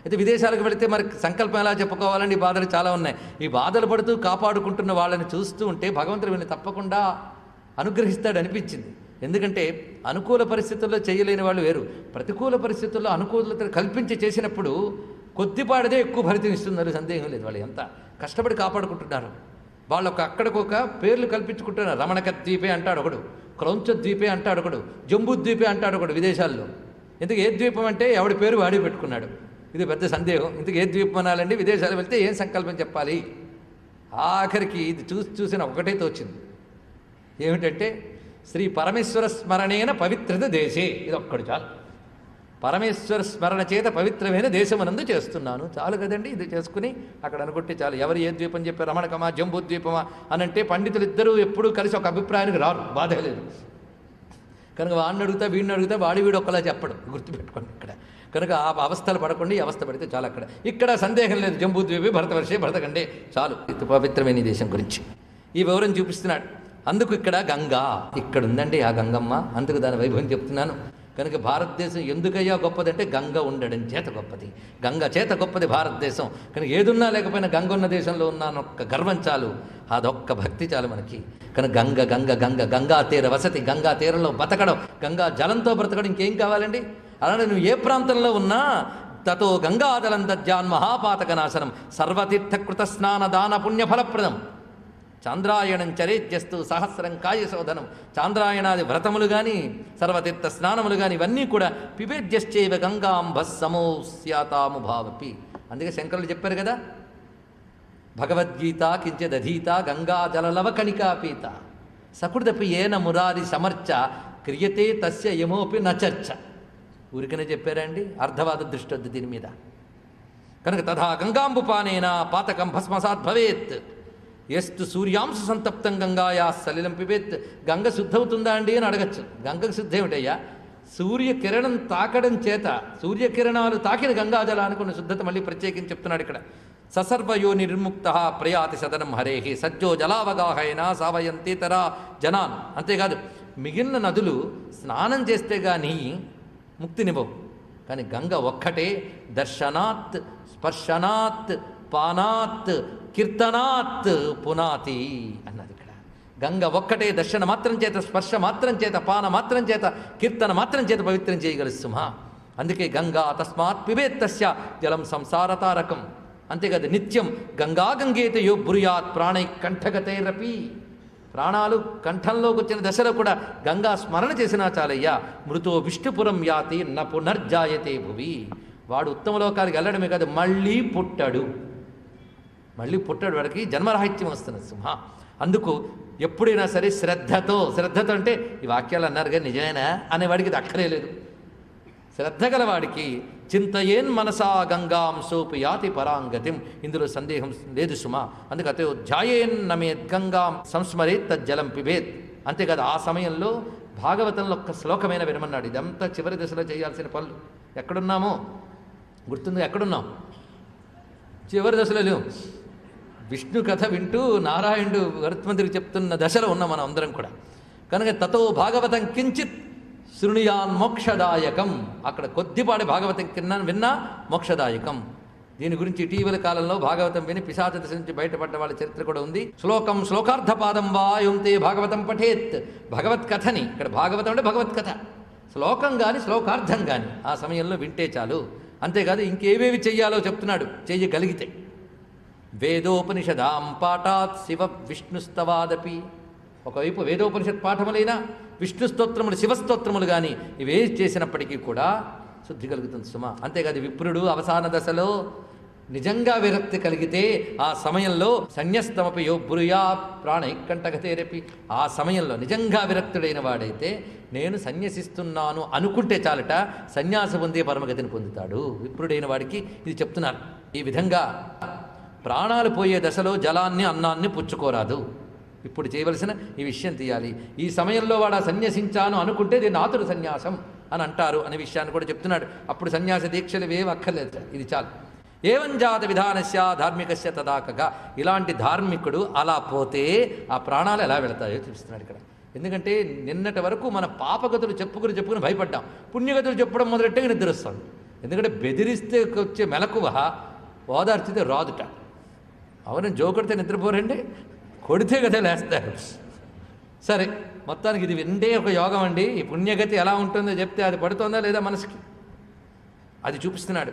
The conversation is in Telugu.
అయితే విదేశాలకు వెళితే మరి సంకల్పం ఎలా చెప్పుకోవాలని ఈ బాధలు చాలా ఉన్నాయి. ఈ బాధలు పడుతూ కాపాడుకుంటున్న వాళ్ళని చూస్తూ ఉంటే భగవంతుడు వీళ్ళని తప్పకుండా అనుగ్రహిస్తాడు అనిపించింది. ఎందుకంటే అనుకూల పరిస్థితుల్లో చేయలేని వాళ్ళు వేరు. ప్రతికూల పరిస్థితుల్లో అనుకూలత కల్పించి చేసినప్పుడు కొద్దిపాటిదే ఎక్కువ ఫలితం ఇస్తున్నారు సందేహం లేదు. వాళ్ళు ఎంత కష్టపడి కాపాడుకుంటున్నారు? వాళ్ళు ఒక అక్కడికొక పేర్లు కల్పించుకుంటున్నారు. రమణక ద్వీపే అంటాడు ఒకడు. క్రౌంచ ద్వీపే అంటాడు ఒకడు. జంబు ద్వీపే అంటాడు ఒకడు విదేశాల్లో. ఎందుకు? ఏ ద్వీపం అంటే ఎవడి పేరు వాడి పెట్టుకున్నాడు ఇది పెద్ద సందేహం. ఇందుకు ఏ ద్వీపం అనాలండి విదేశాలు వెళ్తే ఏం సంకల్పం చెప్పాలి? ఆఖరికి ఇది చూసి చూసిన ఒకటే తోచింది. ఏమిటంటే శ్రీ పరమేశ్వర స్మరణేన పవిత్రత దేశే. ఇది ఒక్కడు చాలు. పరమేశ్వర స్మరణ చేత పవిత్రమైన దేశమనందు చేస్తున్నాను. చాలు కదండి ఇది చేసుకుని అక్కడ అనుకుంటే చాలు. ఎవరు ఏ ద్వీపం చెప్పారు? రమణకమా జంబూ ద్వీపమా అని అంటే పండితులు ఇద్దరూ ఎప్పుడూ కలిసి ఒక అభిప్రాయానికి రారు. బాధ లేదు. కనుక వాడిని అడుగుతా వీడిని అడుగుతా వాడి వీడు ఒకలా చెప్పడం. గుర్తుపెట్టుకోండి ఇక్కడ. కనుక ఆ అవస్థలు పడకుండా ఈ అవస్థ పడితే చాలు అక్కడ. ఇక్కడ సందేహం లేదు. జంబూద్వీపి భరతవర్షే భరతకండే చాలు. ఇది పవిత్రమైన ఈ దేశం గురించి. ఈ వివరం చూపిస్తున్నాడు. అందుకు ఇక్కడ గంగా. ఇక్కడ ఉందండి ఆ గంగమ్మ. అందుకు దాని వైభవం చెప్తున్నాను. కనుక భారతదేశం ఎందుకయ్యా గొప్పదంటే గంగ ఉండడం చేత గొప్పది. గంగ చేత గొప్పది భారతదేశం. కనుక ఏదున్నా లేకపోయినా గంగ ఉన్న దేశంలో ఉన్నానొక్క గర్వం చాలు. అదొక్క భక్తి చాలు మనకి. కనుక గంగ గంగ గంగ గంగా తీర వసతి గంగా తీరంలో బతకడం గంగా జలంతో బ్రతకడం ఇంకేం కావాలండి? అలానే నువ్వు ఏ ప్రాంతంలో ఉన్నా తతో గంగాజలం దజ్జాన్ మహాపాతక నాశనం. సర్వతీర్థకృత స్నాన దాన పుణ్యఫలప్రదం చాంద్రాయణం చరేజ్యస్తు సహస్రం కాయశోధనం. చాంద్రాయణాది వ్రతములు కానీ సర్వతీర్థ స్నానములు కానీ ఇవన్నీ కూడా పిబేద్యశ్చైవ గంగాంబస్సమోస్యాతాము భావపి అందుకే శంకరులు చెప్పారు కదా భగవద్గీత కించదధీత గంగాజలలవ కణికాపీత సకృదపి ఏన మురారి సమర్చ క్రియతే తస్య యమోపి నచర్చ. ఊరికనే చెప్పారండి అర్ధవాద దృష్టి వద్దు దీని మీద. కనుక తథా గంగాంబుపానేన పాతకం భస్మసాత్ భవేత్. ఎస్తు సూర్యాంశ సంతప్తం గంగాయా సలిలం పిబేత్. గంగ శుద్ధవుతుందా అండి అని అడగచ్చు. గంగకు శుద్ధి ఏమిటయ్యా? సూర్యకిరణం తాకడం చేత సూర్యకిరణాలు తాకిన గంగాజలానికి ఉన్న శుద్ధత మళ్ళీ ప్రత్యేకించి చెప్తున్నాడు ఇక్కడ. ససర్వయో నిర్ముక్త ప్రయాతి సదనం హరేహి సజ్జో జలావగాహైనా సావయంతి తరా జనాన్. అంతేకాదు మిగిలిన నదులు స్నానం చేస్తే కానీ ముక్తినివ్వవు. కానీ గంగ ఒక్కటే దర్శనాత్ స్పర్శనాత్ పానాత్ కీర్తనాత్ పునాతి అన్నది ఇక్కడ. గంగ ఒక్కటే దర్శన మాత్రం చేత స్పర్శ మాత్రం చేత పాన మాత్రం చేత కీర్తన మాత్రం చేత పవిత్రం చేయగలదు సింహ. అందుకే గంగా తస్మాత్ పిబేత్తస్య జలం సంసార తారకం అంతేకాదు నిత్యం గంగా గంగేత యో బ్రుయాత్ ప్రాణై కంఠగతైరపి. ప్రాణాలు కంఠంలోకి వచ్చిన దశలో కూడా గంగా స్మరణ చేసినా చాలయ్యా. మృతో విష్ణుపురం యాతి న పునర్జాయతే భువి. వాడు ఉత్తమ లోకానికి వెళ్ళడమే కాదు మళ్ళీ పుట్టాడు. మళ్ళీ పుట్టాడు వాడికి జన్మరాహిత్యం వస్తున్నది సింహ. అందుకు ఎప్పుడైనా సరే శ్రద్ధతో శ్రద్ధతో అంటే ఈ వాక్యాలు అన్నారు కానీ నిజమేనా? అనేవాడికి ఇది అక్కరే లేదు. శ్రద్ధ గలవాడికి చింతయేన్ మనసా గంగాం సోపు యాతి పరాంగతిం. ఇందులో సందేహం లేదు సుమా. అందుకు అతే ధ్యాయేన్ నమేత్ గంగాం సంస్మరేత్ తజ్జలం పిబేత్. అంతేకాదు ఆ సమయంలో భాగవతంలో ఒక్క శ్లోకమైన వినమన్నాడు. ఇదంతా చివరి దశలో చేయాల్సిన పనులు. ఎక్కడున్నామో? గుర్తుంది? ఎక్కడున్నాం? చివరి దశలో లేవు. విష్ణు కథ వింటూ నారాయణుడు గరుత్మంతుడికి చెప్తున్న దశలో ఉన్నాం మనం అందరం కూడా. కనుక తతో భాగవతం కించిత్ శృణుయాన్ మోక్షదాయకం. అక్కడ కొద్దిపాటి భాగవతం కింద విన్నా మోక్షదాయకం. దీని గురించి ఇటీవల కాలంలో భాగవతం విని పిశాచ దశ నుంచి బయటపడ్డ వాళ్ళ చరిత్ర కూడా ఉంది. శ్లోకం శ్లోకార్థపాదం వాయుంతే భాగవతం పఠేత్. భగవత్ కథని ఇక్కడ భాగవతం అంటే భగవత్ కథ. శ్లోకం కానీ శ్లోకార్థం కానీ ఆ సమయంలో వింటే చాలు. అంతేకాదు ఇంకేవేవి చెయ్యాలో చెప్తున్నాడు చెయ్యగలిగితే. వేదోపనిషదాం పాఠాత్ శివ విష్ణుస్తవాదపి. ఒకవైపు వేదోపనిషత్ పాఠములైన విష్ణు స్తోత్రములు శివస్తోత్రములు కానీ ఇవే చేసినప్పటికీ కూడా శుద్ధి కలుగుతుంది సుమ. అంతేకాదు విప్రుడు అవసాన దశలో నిజంగా విరక్తి కలిగితే ఆ సమయంలో సన్యస్తమపి యో బ్రుయా ప్రాణైకంఠగతేరపి ఆ సమయంలో నిజంగా విరక్తుడైన వాడైతే నేను సన్యసిస్తున్నాను అనుకుంటే చాలట సన్యాస పొందే పరమగతిని పొందుతాడు. విప్రుడైన వాడికి ఇది చెప్తున్నారు. ఈ విధంగా ప్రాణాలు పోయే దశలో జలాన్ని అన్నాన్ని పుచ్చుకోరాదు. ఇప్పుడు చేయవలసిన ఈ విషయం తీయాలి. ఈ సమయంలో వాడు ఆ సన్యసించాను అనుకుంటే దీన్ని ఆతురు సన్యాసం అని అంటారు అనే విషయాన్ని కూడా చెప్తున్నాడు. అప్పుడు సన్యాస దీక్షలు ఏవి అక్కర్లేదు. ఇది చాలు. ఏవం జాత విధానస్య ధార్మికస్య తదాకగా. ఇలాంటి ధార్మికుడు అలా పోతే ఆ ప్రాణాలు ఎలా వెళతాయో చూపిస్తున్నాడు ఇక్కడ. ఎందుకంటే నిన్నటి వరకు మన పాపగతులు చెప్పుకుని చెప్పుకుని భయపడ్డాం. పుణ్యగతులు చెప్పడం మొదలెట్టే నిద్ర వస్తుంది ఎందుకంటే బెదిరిస్తే వచ్చే మెలకువ ఓదార్చితే రాదుట. అవును జోకొడితే నిద్రపోరండి. కొడితే కదా లేస్తారు. సరే మొత్తానికి ఇది వింటే ఒక యోగం అండి. ఈ పుణ్యగతి ఎలా ఉంటుందో చెప్తే అది పడుతుందా లేదా మనసుకి? అది చూపిస్తున్నాడు.